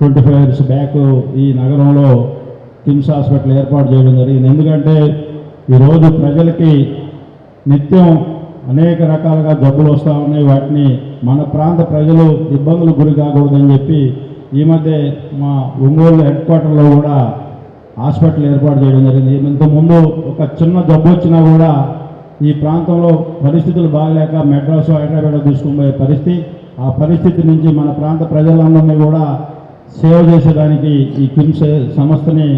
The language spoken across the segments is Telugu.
ట్వంటీ ఫైవ్ ఇయర్స్ బ్యాక్ ఈ నగరంలో కిమ్స్ హాస్పిటల్ ఏర్పాటు చేయడం జరిగింది. ఎందుకంటే ఈరోజు ప్రజలకి నిత్యం అనేక రకాలుగా జబ్బులు వస్తూ ఉన్నాయి. వాటిని మన ప్రాంత ప్రజలు ఇబ్బందులు గురి కాకూడదని చెప్పి ఈ మధ్య మా ఒంగోలు హెడ్ క్వార్టర్లో కూడా హాస్పిటల్ ఏర్పాటు చేయడం జరిగింది. ఇంతకుముందు ఒక చిన్న జబ్బు వచ్చినా కూడా ఈ ప్రాంతంలో పరిస్థితులు బాగలేక మెడ్రాస్ హైదరాబాద్ తీసుకుపోయే పరిస్థితి. ఆ పరిస్థితి నుంచి మన ప్రాంత ప్రజలందరినీ కూడా సేవ చేసేదానికి ఈ కిమ్స్ సంస్థని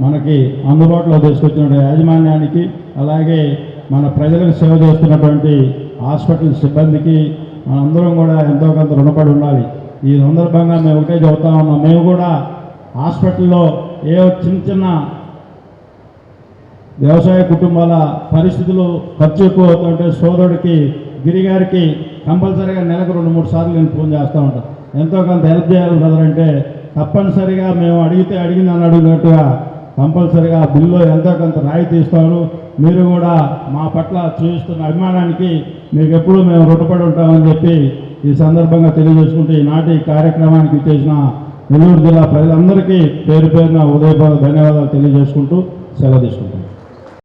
మనకి అందుబాటులో తీసుకొచ్చిన యాజమాన్యానికి అలాగే మన ప్రజలకు సేవ చేస్తున్నటువంటి హాస్పిటల్ సిబ్బందికి మనందరం కూడా ఎంతో కొంత రుణపడి ఉండాలి. ఈ సందర్భంగా మేము ఒకటే చెబుతా ఉన్నాం. మేము కూడా హాస్పిటల్లో ఏ చిన్న చిన్న వ్యవసాయ కుటుంబాల పరిస్థితులు ఖర్చు ఎక్కువ అవుతుంటే సోదరుడికి గిరిగారికి కంపల్సరీగా నెలకు రెండు మూడు సార్లు నేను ఫోన్ చేస్తూ ఉంటాను ఎంతో కొంత హెల్ప్ చేయాలి బ్రదర్ అంటే తప్పనిసరిగా మేము అడిగితే అడిగిందని అడిగినట్టుగా కంపల్సరిగా బిల్లు ఎంతో కొంత రాయితీ ఇస్తాను. మీరు కూడా మా పట్ల చూపిస్తున్న అభిమానానికి మీకు ఎప్పుడూ మేము రుణపడి ఉంటామని చెప్పి ఈ సందర్భంగా తెలియజేసుకుంటూ ఈనాటి కార్యక్రమానికి చేసిన నెల్లూరు జిల్లా ప్రజలందరికీ పేరు పేరున ఉదయపూర్వక ధన్యవాదాలు తెలియజేసుకుంటూ సెలవు తీసుకుంటాం.